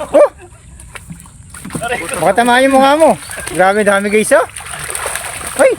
Oh! Baka tamaan yung mukha mo. Grabe dami guys oh. Ay!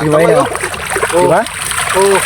Diba yun? oh? Diba? Oo.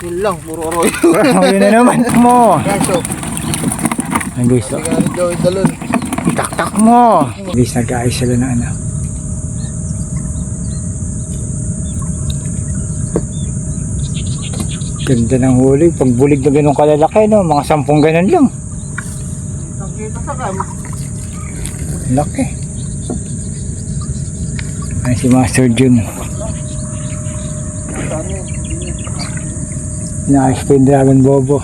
Yun lang, puro aroy. Oh, yun na naman mo. Ang guys oh. Itaktak mo. Guys, nag-aayos sila na ano. Ganda ng huli. Pag bulig na ganun kalalaki, no? Mga sampung ganun lang. Laki. Ay, si Master Jun. Inaayos pa yung Dragon Bobo.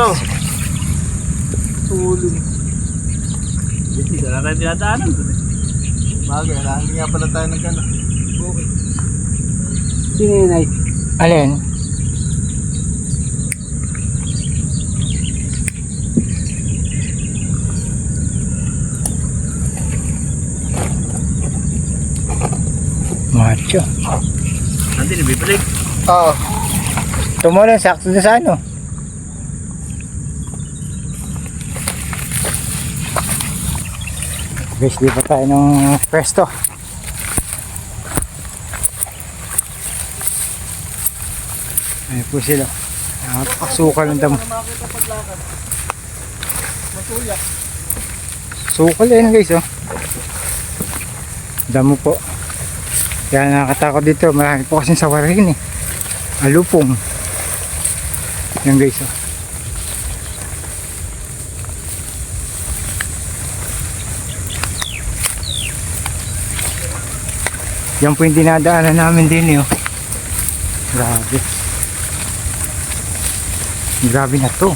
Let's go. Tuloy. Hindi na tayo dinadaanan doon eh. Bagay, hindi nga pala tayo ng gano'n. Okay. Sino yun ay? Alin? Macho. Hindi, nabibalik. Oo. Tumulong sakto na sa ano. Guys, di pa tayo ng pwesto. Ayun po sila. Nakakasukal ng damo. Sukal eh guys oh. Damo po. Kaya nakakatakot dito. Marami po kasing sawarin eh. Alupong. Yan guys oh. Yan po yung dinadaanan namin din eh oh. Grabe. Grabe na to.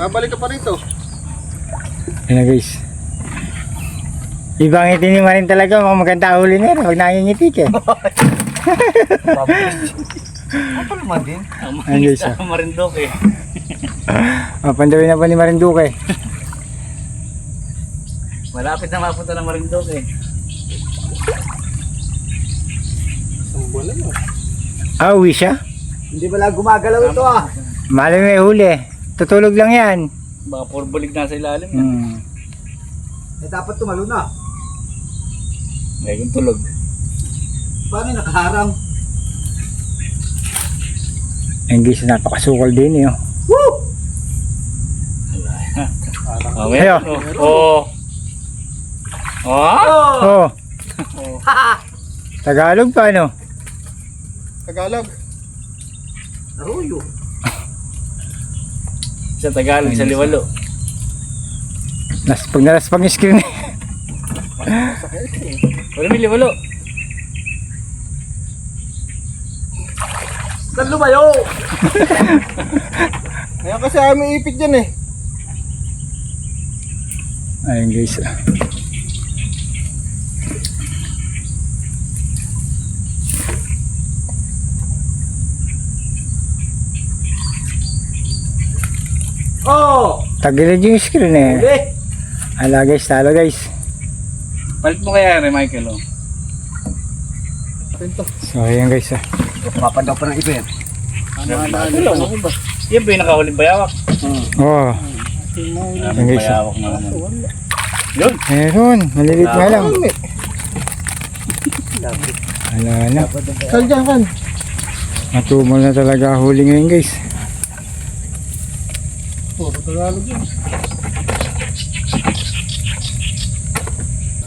Nabalik ka pa rito. Yan na guys. Ibang ngiti ni Marin talaga, mga maganda huli na yun. Huwag nangingiti ka. Apa naman din? Ayun guys ah. Sa Marindoke. Oh, pandawin na pa ni Marinduque. Malapit na mapunta ng Marindoke. Isang buwan na. Ah, uwi siya? Hindi pala gumagalaw ito ah. Malam may huli. Tutulog lang yan. Baka purbulig na sa ilalim yan. Hmm. Eh dapat tumalo na. Ngayon tulog. Paano nakaharang? Guys, napakasukal din eh. oh. Woo! Oh, meron. Oh. Oh. Oh! Oh. Tagalog pa ano? Tagalog. Arroyo. Sa Tagalog, sa Liwalo. Nas, pag nalaspag yung screen Wala may Liwalo. Saan lumayo? Ayan kasi may ipit dyan eh. Ayun guys. ah. Oh! Tagilid yung screen eh. Huli! Ala guys, talo guys. Palit mo kaya rin, Michael. Oh. So ayun guys ah. Papandaw pa ng ipit. Ano, ano, ano, ano, ba? Yan ba yung nakahuling bayawak? Oh, Maraming guys, ah. na. Yun. meron. Malilit nga lang. Wala na. Kaljan kan. Matumal na talaga huli ngayon guys. Puro Tagalog yun.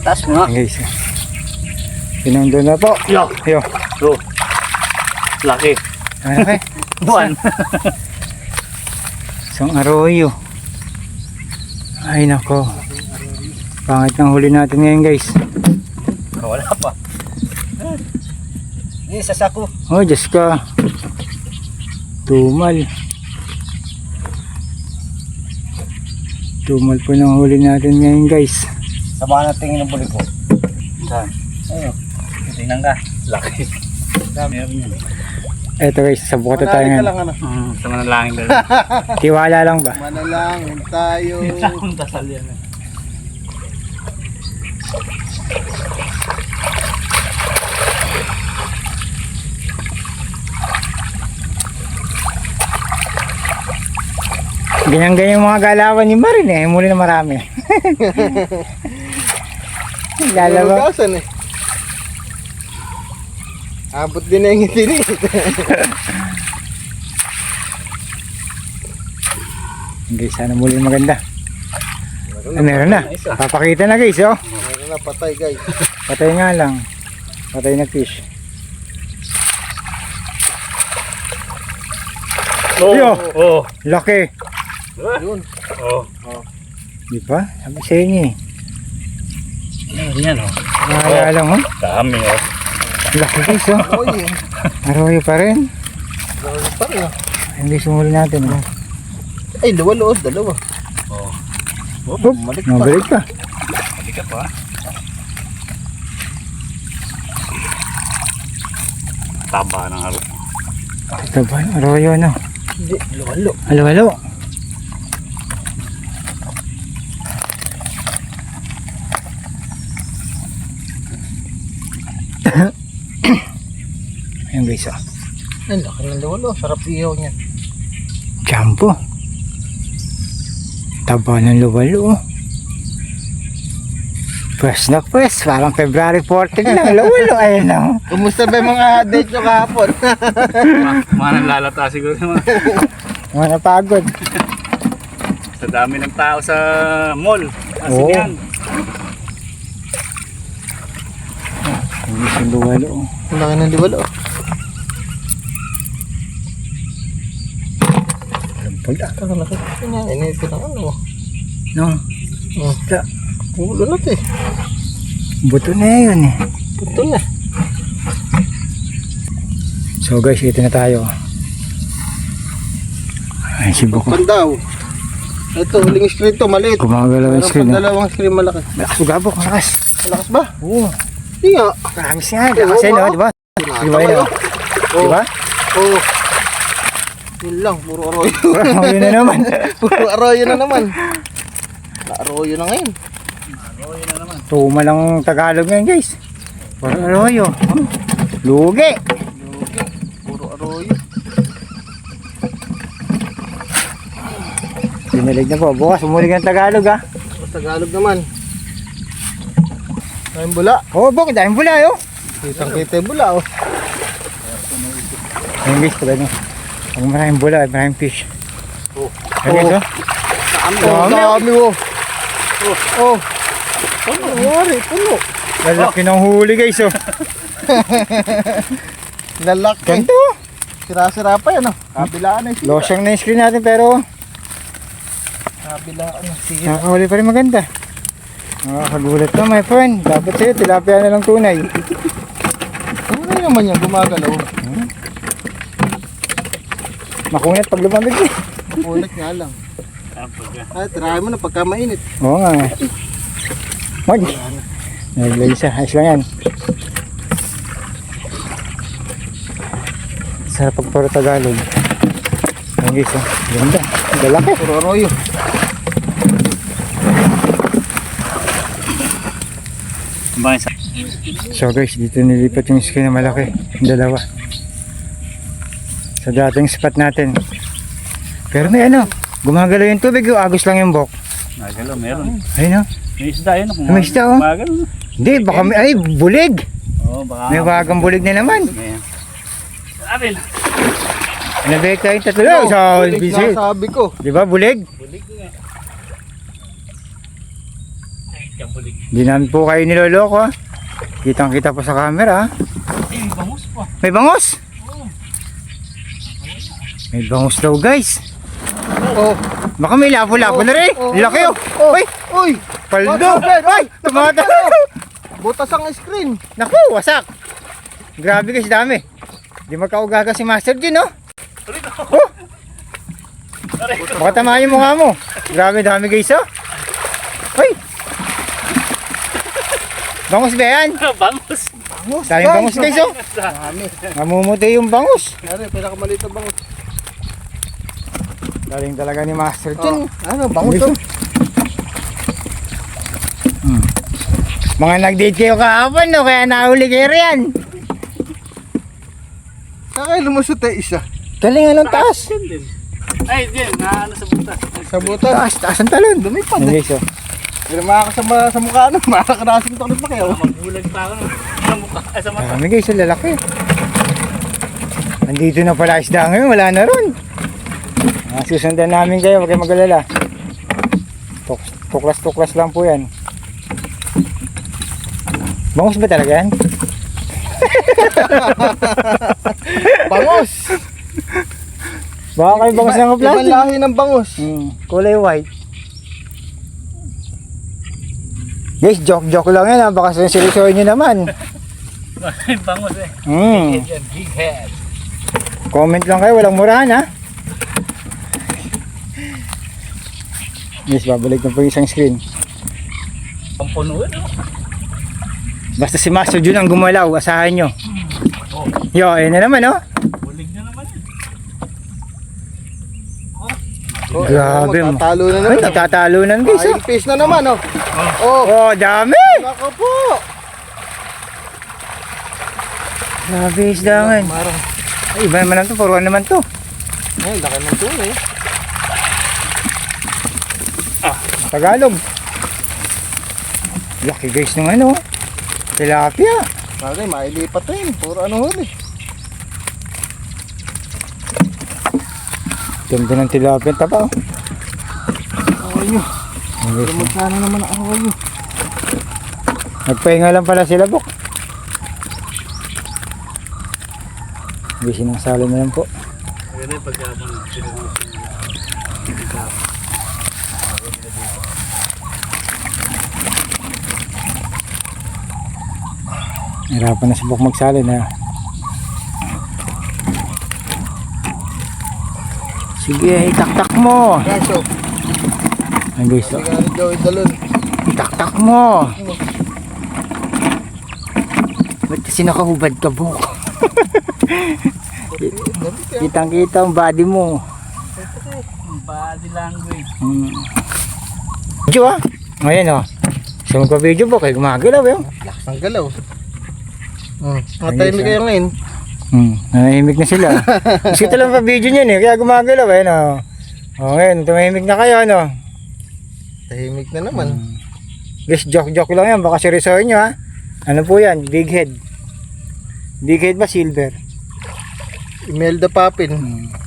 Taas mo nga. Guys. ah. Pinundo na po. Yo. Yo. Go. Laki. Eh? Buwan. Isang arroyo. Ay nako. Pangit ng huli natin ngayon guys. Wala pa. Hindi, sa sako. Oh, Diyos ka. Tumal. Tumal po ng huli natin ngayon guys. Sama na tingin ng buli ko. Saan? Tingnan ka. Laki. Meron yan. Eto guys, sa bukata tayo Manalangin ka ngayon. lang ano. Hmm, sa manalangin daw. Tiwala lang ba? Manalangin tayo. Sakong dasal yan. eh. Ganyan-ganyan yung mga galawan ni Marin eh. Muli na marami. Lalaba. Hugasan eh. Abot din na yung itinit. Guys, sana muli maganda. Ah, meron na. Isa. Papakita na guys, oh. Meron na patay guys. Patay nga lang. Patay na fish. Oo. Yo. Oo. Laki. Yun. Oo. Di ba? Sabi sa inyo eh. Meron yan oh. Nakakala mo. Dami oh. Laki guys, oh. Oy, eh. Arroyo pa rin. Grabe pa rin ah. Hindi sumuli natin. Oh. Ay, dalawa loos, dalawa. Oo. Oh, Oop, bumalik pa. mabalik pa. Ka pa. Taba ng aro. Ito ba? Arroyo, no? Hindi, luwalo. Halo, Ayan guys, oh. Ay, laki ng luwalo. Sarap ihaw niya. Jumbo. Taba ng oh. Pwes na pwes. Parang February 14 lang. Luwalo. Ayun oh. na. Kumusta ba yung mga date nyo kahapon? Mga nanlalata siguro mga napagod. sa dami ng tao sa mall. Kasi Oo. yan. Hindi sa luwalo. oh. Ang laki ng luwalo. Lampol ah. Ang laki. Ano, inipin ng ano. No. Oh. Ta- Ulo na to eh. Buto na yun eh. Puto na. So guys, ito na tayo. Ay, si Buko. Pandaw. Ito, huling screen to, maliit. Gumagalaw yung screen. dalawang screen malaki. Malakas o gabok, malakas. Malakas ba? Oo. Hindi nga. Promise nga. Kasi no, di ba? Di ba yun? oh? Di ba? Oo. Yun lang, puro arroyo. Yun na naman. puro arroyo na naman. Arroyo na ngayon. Tuma lang Tagalog ngayon guys. Puro arroyo. Lugi. Puro arroyo. Pinalig na po. Bukas, umulig ng Tagalog ah. Sa Tagalog naman. Ayun bula. Oo, oh, Bok, dahil bula yo. Kitang kita bula oh. Ayun guys, pag Pag maraming bula, maraming fish. Oh. Ayun guys, oh. Ang dami oh. Oh. Oh. Ano nangyari? Puno. Lalaki ng huli guys oh. Lalaki. Ganito oh. Sira-sira pa yan oh. Kabilaan na yung sira. Losyang na yung screen natin pero Kabilaan na sira. nakakahuli pa rin maganda. Nakakagulat ka my friend. Dapat sa'yo, tilapia na lang tunay. Na naman yan? Gumagalaw. Makunat pag lumamig eh. Ulit nga lang. Ay, tirahin mo na pagka mainit. Oo nga. Mag. Naglay isa. Ayos lang yan. Sarap pag puro Tagalog. Guys, oh. Ganda. Galaki. Puro sa... So guys, dito nilipat yung skin na malaki. Dalawa. Sa dating spot natin. Pero may ano, gumagalaw yung tubig. oh. Agos lang yung bok. Nagalo, meron. Ayun oh. May isda yun. kung May isda, oh. Magalo. Hindi, baka may, ay, bulig. Oo, baka... May wagang bulig na naman. Ayan. Abil. Nabalik tayong tatlo. So, Ulit busy. nga sabi ko. Di ba, bulig? Bulig nga. Ay, kabulig. Di namin po kayo niloloko ha. Kitang kita po sa camera ha. Eh, bangus pa. May bangos! May bangos daw guys. Oh. Baka may lapo-lapo na rin. Oh, oh, Laki oh. oh. Uy! Uy! Paldo! Ay! Tumata! Butas ang screen. Naku! Wasak! Grabe guys, dami. Di magkaugaga si Master Jun, no? Oh! Baka tamahan yung mukha mo. Grabe, dami guys, oh. Hoy! Bangus ba yan? Bangus. Bangus. Daming bangus guys, oh. Dami. Namumuti yung bangus. Ano, pinakamaliit na bangus. Galing talaga ni Master Jun. Oh, ano, bangus to. Mga nag-date kayo kahapon, no? Kaya nahuli kayo riyan. Saka lumusot eh, isa. Galing anong taas. Ay, din. Na ano sa butas. Sa butas. Taas, taas ang talon. Lumipad Yan eh. guys, oh. Pero makakasama sa mukha ano, makakarasin to pa kayo. Magbulag pa ako sa mukha. Ay, sa mata. Dami guys, lalaki. Nandito na pala isda ngayon, wala na ron. Ah, susundan namin kayo, huwag kayo mag-alala. Tuk- Tuklas-tuklas lang po yan. Bangus ba talaga yan? Bangus! Baka kayo bangus ng Ibang plastic. lahi ng bangus. Hmm, kulay white. Guys, joke-joke lang yan ha. Baka seryosohin nyo naman. Bangus eh. Hmm. Big head yan. Big head. Comment lang kayo, walang murahan ha. Yes, babalik na po yung isang screen. Pampunuan no. Basta si Master Jun ang gumalaw, asahan nyo. Yo, ayun na naman oh. Bulig na naman. Oh, Grabe mo. Matatalo na Ay, naman. natatalunan guys oh. Ayun, fish na naman oh. Oh, Oh, dami! nako po. Grabe isdangan. Marang. Ay, iba naman lang to, puruan naman to. Ay, laki ng tunay. Tagalog. Laki guys ng ano. Tilapia. Bagay, mailipat to yun. Puro ano huli. Ganda ng tilapia ang taba oh. Ayun, Pero guys, magkano naman ako kayo. Nagpahinga lang pala sila bok. Guys, sinasalo na lang po. Ayun na yung pagkabang. Hirapan na si Bok magsali na. Sige, itaktak mo. Guys, oh. Ang oh. Talon. itaktak mo. Ba't kasi nakahubad ka, Bok? Kitang kita ang body mo. Body language. Hmm. Video ah. Ngayon oh. So magpa-video po kayo gumagalaw yun. Lakas ng galaw. Hmm. Timing ah. kayo ngayon. Hmm. Nanahimik na sila. Gusto ko lang pa-video niyan eh. Kaya gumagalaw eh. No? O ngayon, tumahimik na kayo ano. Tahimik na naman. Guys, joke-joke lang yan. Baka seryosohin nyo ha. Ano po yan? Big head. Big head ba silver? Imelda Papin. Hmm.